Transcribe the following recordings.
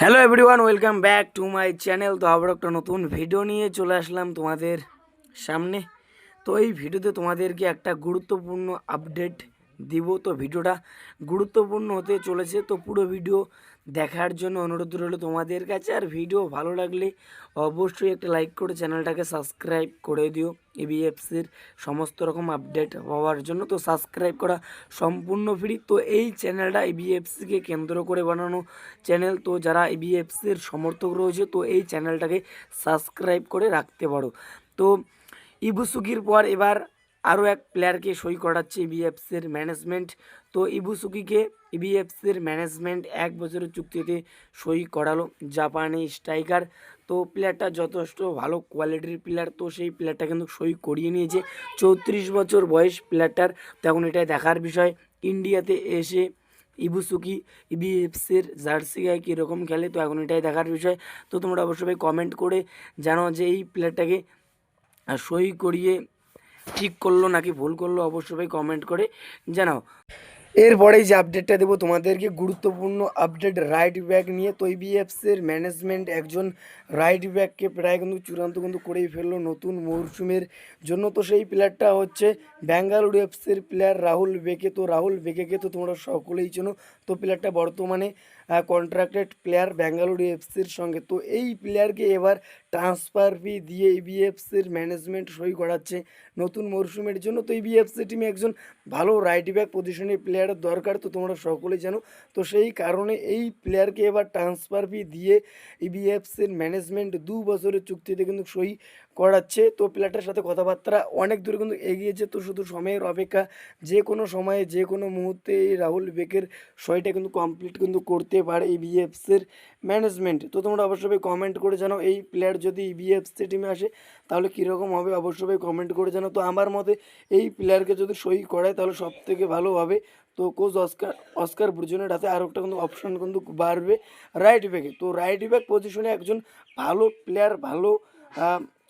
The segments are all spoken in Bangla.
Hello everyone welcome back to my channel তো আবার একটা নতুন ভিডিও নিয়ে চলে আসলাম তোমাদের সামনে। তো এই ভিডিওতে তোমাদেরকে একটা গুরুত্বপূর্ণ আপডেট দিব। তো ভিডিওটা গুরুত্বপূর্ণ হতে চলেছে। তো পুরো ভিডিও দেখার জন্য অনুরোধ রইল তোমাদের কাছে। আর ভিডিও ভালো লাগলে অবশ্যই একটা লাইক করে চ্যানেলটাকে সাবস্ক্রাইব করে দিও। এবিএফসির সমস্ত রকম আপডেট পাওয়ার জন্য। তো সাবস্ক্রাইব করা সম্পূর্ণ ফ্রি। তো এই চ্যানেলটা এবিএফসিকে কেন্দ্র করে বানানো চ্যানেল। তো যারা এবিএফসির সমর্থক রয়েছে, তো এই চ্যানেলটাকে সাবস্ক্রাইব করে রাখতে পারো। তো ইবুসুকির পর এবার আরও এক প্লেয়ারকে সই করাচ্ছে ইবিএফসির ম্যানেজমেন্ট তো ইবুসুকিকে ইবিএফসির ম্যানেজমেন্ট এক বছরের চুক্তিতে সই করালো জাপানি স্ট্রাইকার তো প্লেয়ারটা যথেষ্ট ভালো কোয়ালিটির প্লেয়ার তো সেই প্লেয়ারটা কিন্তু সই করিয়ে নিয়েছে। চৌত্রিশ বছর বয়স প্লেয়ারটার তখন এটাই দেখার বিষয় ইন্ডিয়াতে এসে ইবুসুকি ইবিএফসির জার্সি গায়ে কীরকম খেলে, তো এখন এটাই দেখার বিষয়। তো তোমরা অবশ্যই কমেন্ট করে জানো যে এই প্লেয়ারটাকে সই করিয়ে ঠিক করল নাকি ভুল করল অবশ্যই কমেন্ট করে জানাও। এরপরেই যে আপডেটটা দেবো তোমাদেরকে গুরুত্বপূর্ণ আপডেট রাইট ব্যাক নিয়ে তো ইবিএফসির ম্যানেজমেন্ট একজন রাইট ব্যাককে প্রায় কিন্তু চূড়ান্ত কিন্তু করেই ফেলল নতুন মরশুমের জন্য। তো সেই প্লেয়ারটা হচ্ছে ব্যাঙ্গালুরু এফসির প্লেয়ার রাহুল বেকে। তো রাহুল বেকেকে তো তোমরা সকলেই চেনো। তো প্লেয়ারটা বর্তমানে কন্ট্রাক্টেড প্লেয়ার ব্যাঙ্গালুরু এফসির সঙ্গে। তো এই প্লেয়ারকে এবার ট্রান্সফার ফি দিয়ে ইবিএফসির ম্যানেজমেন্ট সই করাচ্ছে নতুন মরশুমের জন্য। তো ইবিএফসি টিমে একজন ভালো রাইট ব্যাক পজিশনে প্লেয়ারের দরকার, তো তোমরা সকলেই জানো। তো সেই কারণে এই প্লেয়ারকে এবার ট্রান্সফার ফি দিয়ে ইবিএফসির ম্যানেজমেন্ট দু বছরের চুক্তিতে কিন্তু সই করাচ্ছে। তো প্লেয়ারটার সাথে কথাবার্তা অনেক দূরে কিন্তু এগিয়েছে তো শুধু সময়ের অপেক্ষা, যে কোনো সময়ে, যে কোনো মুহূর্তে এই রাহুল বেকের সইটা কিন্তু কমপ্লিট কিন্তু করতে পারে এই বিএফসির ম্যানেজমেন্ট তো তোমরা অবশ্যই কমেন্ট করে জানো এই প্লেয়ার যদি বিএফসি টিমে আসে, তাহলে কীরকম হবে? অবশ্যই কমেন্ট করে জানো তো আমার মতে এই প্লেয়ারকে যদি সই করায়, তাহলে সব থেকে ভালো হবে। তো কোচ অস্কার অস্কার ব্রুজনের হাতে আরও একটা কিন্তু অপশন কিন্তু বাড়বে। রাইট ব্যাকে তো রাইট ব্যাক পজিশনে একজন ভালো প্লেয়ার ভালো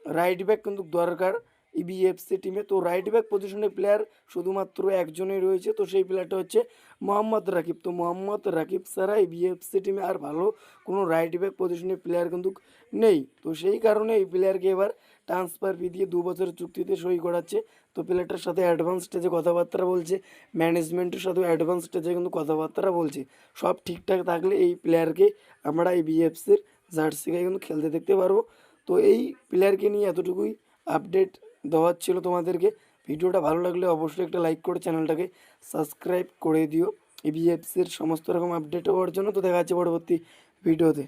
রাইট ব্যাক কিন্তু দরকার ইবিএফসি টিমে তো রাইট ব্যাক পজিশনে প্লেয়ার শুধুমাত্র একজনই রয়েছে। তো সেই প্লেয়ারটা হচ্ছে মোহাম্মদ রাকিব। তো মোহাম্মদ রাকিব ছাড়া ইবিএফসি টিমে আর ভালো কোনো রাইট ব্যাক পজিশনে প্লেয়ার কিন্তু নেই। তো সেই কারণে এই প্লেয়ারকে এবার ট্রান্সফার ফি দিয়ে দু বছরের চুক্তিতে সই করাচ্ছে। তো প্লেয়ারটার সাথে অ্যাডভান্স স্টেজে কথাবার্তা বলছে। ম্যানেজমেন্টের সাথেও অ্যাডভান্স স্টেজে কিন্তু কথাবার্তা বলছে। সব ঠিকঠাক থাকলে এই প্লেয়ারকে আমরা এই বিএফসির জার্সি কিন্তু খেলতে দেখতে পারব। তো এই প্লেয়ারকে নিয়ে এতটুকুই আপডেট দেওয়ার ছিল তোমাদেরকে। ভিডিওটা ভালো লাগলে অবশ্যই একটা লাইক করে চ্যানেলটাকে সাবস্ক্রাইব করে দিও। এবিএফসির সমস্ত রকম আপডেট হওয়ার জন্য তো দেখা যাচ্ছে পরবর্তী ভিডিওতে